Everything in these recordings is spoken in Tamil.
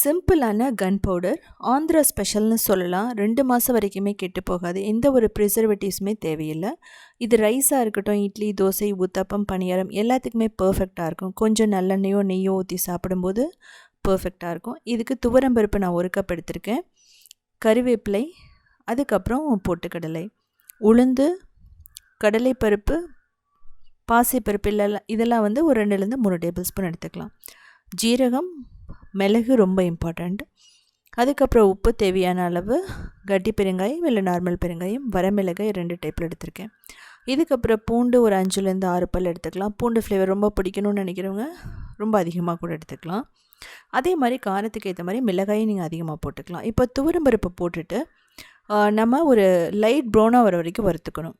சிம்பிளான கன் பவுடர் ஆந்திரா ஸ்பெஷல்னு சொல்லலாம். ரெண்டு மாதம் வரைக்குமே கெட்டு போகாது. எந்த ஒரு ப்ரிசர்வேட்டிவ்ஸுமே தேவையில்லை. இது ரைஸாக இருக்கட்டும் இட்லி தோசை ஊத்தப்பம் பணியாரம் எல்லாத்துக்குமே பர்ஃபெக்டாக இருக்கும். கொஞ்சம் நல்லெண்ணெயோ நெய்யோ ஊற்றி சாப்பிடும்போது பர்ஃபெக்டாக இருக்கும். இதுக்கு துவரம்பருப்பு நான் ஒரு கப் எடுத்திருக்கேன். கருவேப்பிலை அதுக்கப்புறம் பொட்டுக்கடலை. உளுந்து கடலைப்பருப்பு பாசிப்பருப்பு இல்லை இதெல்லாம் வந்து ஒரு ரெண்டுலேருந்து மூணு டேபிள் ஸ்பூன் எடுத்துக்கலாம். ஜீரகம் மிளகு ரொம்ப இம்பார்ட்டண்ட் அதுக்கப்புறம் உப்பு தேவையான அளவு கட்டி பெருங்காயம் இல்லை நார்மல் பெருங்காயம் வரமிளகாய் ரெண்டு டைப்பில் எடுத்திருக்கேன். இதுக்கப்புறம் பூண்டு ஒரு அஞ்சுலேருந்து ஆறு பல் எடுத்துக்கலாம். பூண்டு ஃப்ளேவர் ரொம்ப பிடிக்கணும்னு நினைக்கிறவங்க ரொம்ப அதிகமாக கூட எடுத்துக்கலாம். அதே மாதிரி காரத்துக்கு ஏற்ற மாதிரி மிளகாயும் நீங்கள் அதிகமாக போட்டுக்கலாம். இப்போ துவரம்பருப்பு போட்டுட்டு நம்ம ஒரு லைட் ப்ரௌனாக வர வரைக்கும் வறுத்துக்கணும்.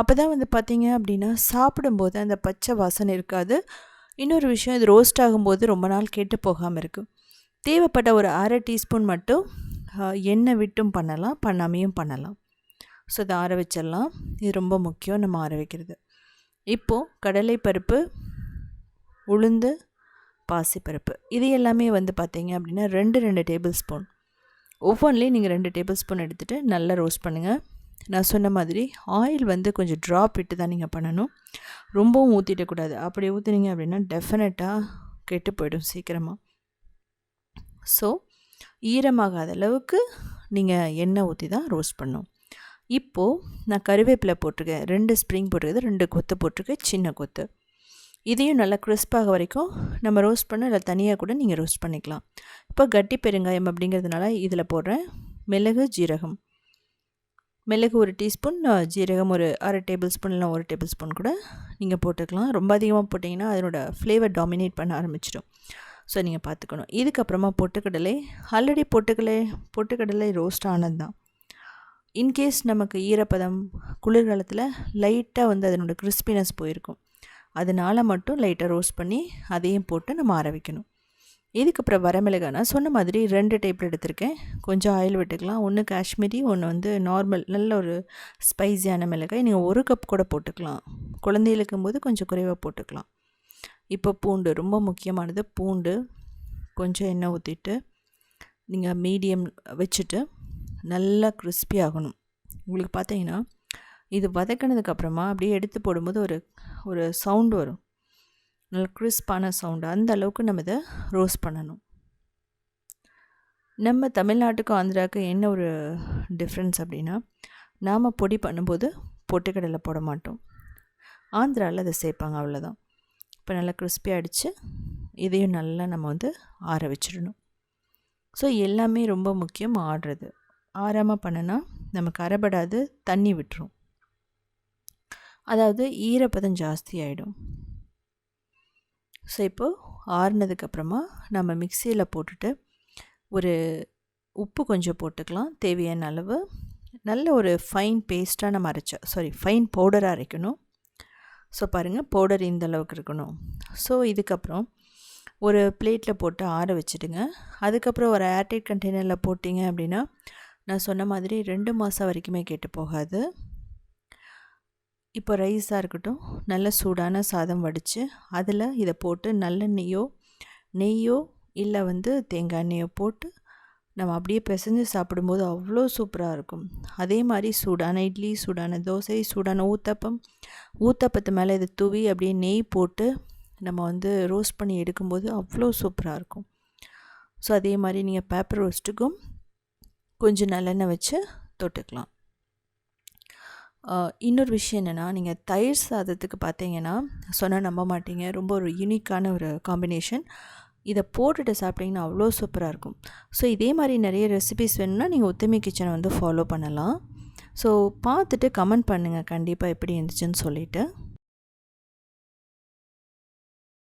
அப்போ தான் வந்து பார்த்திங்க அப்படின்னா சாப்பிடும்போது அந்த பச்சை வாசனை இருக்காது. இன்னொரு விஷயம் இது ரோஸ்ட் ஆகும்போது ரொம்ப நாள் கெட்டு போகாமல் இருக்கும். தேவைப்பட்ட ஒரு அரை டீஸ்பூன் மட்டும் எண்ணெய் விட்டும் பண்ணலாம் பண்ணாமையும் பண்ணலாம். ஸோ இதை ஆற வச்சிடலாம். இது ரொம்ப முக்கியம் நம்ம ஆற வைக்கிறது. இப்போது கடலைப்பருப்பு உளுந்து பாசிப்பருப்பு இது எல்லாமே வந்து பார்த்திங்க அப்படின்னா ரெண்டு ரெண்டு டேபிள் ஸ்பூன். ஒவ்வொன்றிலையும் நீங்கள் ரெண்டு டேபிள் ஸ்பூன் எடுத்துகிட்டு நல்லா ரோஸ்ட் பண்ணுங்கள் நான் சொன்ன மாதிரி ஆயில் வந்து கொஞ்சம் ட்ராப் விட்டு தான் நீங்கள் பண்ணணும். ரொம்பவும் ஊற்றிடக்கூடாது அப்படி ஊற்றுனீங்க அப்படின்னா டெஃபினட்டாக கெட்டு போயிடும் சீக்கிரமாக ஸோ ஈரமாகாத அளவுக்கு நீங்கள் எண்ணெய் ஊற்றி தான் ரோஸ்ட் பண்ணும் இப்போது நான் கருவேப்பிலை போட்டிருக்கேன். ரெண்டு ஸ்ப்ரிங் போட்டிருக்கேன். ரெண்டு கொத்து போட்டிருக்கேன். சின்ன கொத்து. இதையும் நல்லா கிறிஸ்பாக வரைக்கும் நம்ம ரோஸ்ட் பண்ண இல்லை தனியாக கூட நீங்கள் ரோஸ்ட் பண்ணிக்கலாம். இப்போ கட்டி பெருங்காயம் அப்படிங்கிறதுனால இதில் போடுறேன். மிளகு ஜீரகம். மிளகு ஒரு டீஸ்பூன் ஜீரகம் ஒரு அரை டேபிள் ஸ்பூன் இல்லை ஒரு டேபிள் ஸ்பூன் கூட நீங்கள் போட்டுக்கலாம். ரொம்ப அதிகமாக போட்டிங்கன்னா அதனோட ஃப்ளேவர் டாமினேட் பண்ண ஆரம்பிச்சிடும். ஸோ நீங்கள் பார்த்துக்கணும். இதுக்கப்புறமா பொட்டுக்கடலை ஆல்ரெடி பொட்டுக்கடலை பொட்டுக்கடலை ரோஸ்ட் ஆனது தான் இன்கேஸ் நமக்கு ஈரப்பதம் குளிர்காலத்தில் லைட்டாக வந்து அதனோட கிறிஸ்பினஸ் போயிருக்கும். அதனால் மட்டும் லைட்டாக ரோஸ்ட் பண்ணி அதையும் போட்டு நம்ம ஆற வைக்கணும். இதுக்கப்புறம் வரமிளகாய் நான் சொன்ன மாதிரி ரெண்டு டைப்பில் எடுத்திருக்கேன். கொஞ்சம் ஆயில் விட்டுக்கலாம். ஒன்று காஷ்மீரி ஒன்று வந்து நார்மல் நல்ல ஒரு ஸ்பைஸியான மிளகாய். நீங்கள் ஒரு கப் கூட போட்டுக்கலாம். குழந்தைகளுக்கும் போது கொஞ்சம் குறைவாக போட்டுக்கலாம். இப்போ பூண்டு ரொம்ப முக்கியமானது பூண்டு. கொஞ்சம் எண்ணெய் ஊற்றிட்டு நீங்கள் மீடியம் வச்சுட்டு நல்லா கிறிஸ்பி ஆகணும். உங்களுக்கு பார்த்தீங்கன்னா இது வதக்கினதுக்கப்புறமா அப்படியே எடுத்து போடும்போது ஒரு ஒரு சவுண்டு வரும். நல்ல கிறிஸ்பான சவுண்டு அந்த அளவுக்கு நம்ம இதை ரோஸ்ட் பண்ணணும். நம்ம தமிழ்நாட்டுக்கும் ஆந்திராவுக்கு என்ன ஒரு டிஃப்ரென்ஸ் அப்படின்னா நாம் பொடி பண்ணும்போது பொட்டுக்கடலை போட மாட்டோம். ஆந்திராவில் அதை சேர்ப்பாங்க அவ்வளோதான் இப்போ நல்லா கிறிஸ்பி அடித்து இதையும் நல்லா நம்ம வந்து ஆற வச்சிடணும். ஸோ எல்லாமே ரொம்ப முக்கியம் ஆடுறது. ஆறாமல் பண்ணினா நமக்கு அரைபடாது தண்ணி விட்டுரும். அதாவது ஈரப்பதம் ஜாஸ்தி ஆகிடும் ஸோ இப்போது ஆறுனதுக்கப்புறமா நம்ம மிக்சியில் போட்டுட்டு ஒரு உப்பு கொஞ்சம் போட்டுக்கலாம். தேவையான அளவு. நல்ல ஒரு ஃபைன் பேஸ்ட்டாக நம்ம அரைச்சா சாரி ஃபைன் பவுடராக அரைக்கணும். ஸோ பாருங்கள் பவுடர் இந்த அளவுக்கு இருக்கணும். ஸோ இதுக்கப்புறம் ஒரு பிளேட்டில் போட்டு ஆற வச்சுடுங்க. அதுக்கப்புறம் ஒரு ஏர்டைட் கண்டெய்னரில் போட்டிங்க அப்படின்னா நான் சொன்ன மாதிரி ரெண்டு மாதம் வரைக்குமே கேட்டு போகாது. இப்போ ரைஸாக இருக்கட்டும் நல்ல சூடான சாதம் வடித்து அதில் இதை போட்டு நல்லெண்ணெய்யோ நெய்யோ இல்லை வந்து தேங்காய் எண்ணெயோ போட்டு நம்ம அப்படியே பிசைஞ்சு சாப்பிடும்போது அவ்வளோ சூப்பராக இருக்கும். அதே மாதிரி சூடான இட்லி சூடான தோசை சூடான ஊத்தப்பம் ஊத்தப்பத்து மேலே இதை தூவி அப்படியே நெய் போட்டு நம்ம வந்து ரோஸ்ட் பண்ணி எடுக்கும்போது அவ்வளோ சூப்பராக இருக்கும். ஸோ அதே மாதிரி நீங்கள் பேப்பர் ரோஸ்ட்டுக்கும் கொஞ்சம் நல்லெண்ணெய் வச்சு தொட்டுக்கலாம். இன்னொரு விஷயம் என்னென்னா நீங்கள் தயிர் சாதத்துக்கு பார்த்தீங்கன்னா சொன்னால் நம்ப மாட்டீங்க. ரொம்ப ஒரு யூனிக்கான ஒரு காம்பினேஷன் இதை போட்டுட்டு சாப்பிட்டிங்கன்னா அவ்வளோ சூப்பராக இருக்கும். ஸோ இதே மாதிரி நிறைய ரெசிபிஸ் வேணும்னா நீங்கள் உத்தமி கிச்சனை வந்து ஃபாலோ பண்ணலாம். ஸோ பார்த்துட்டு கமெண்ட் பண்ணுங்கள் கண்டிப்பாக எப்படி இருந்துச்சுன்னு சொல்லிவிட்டு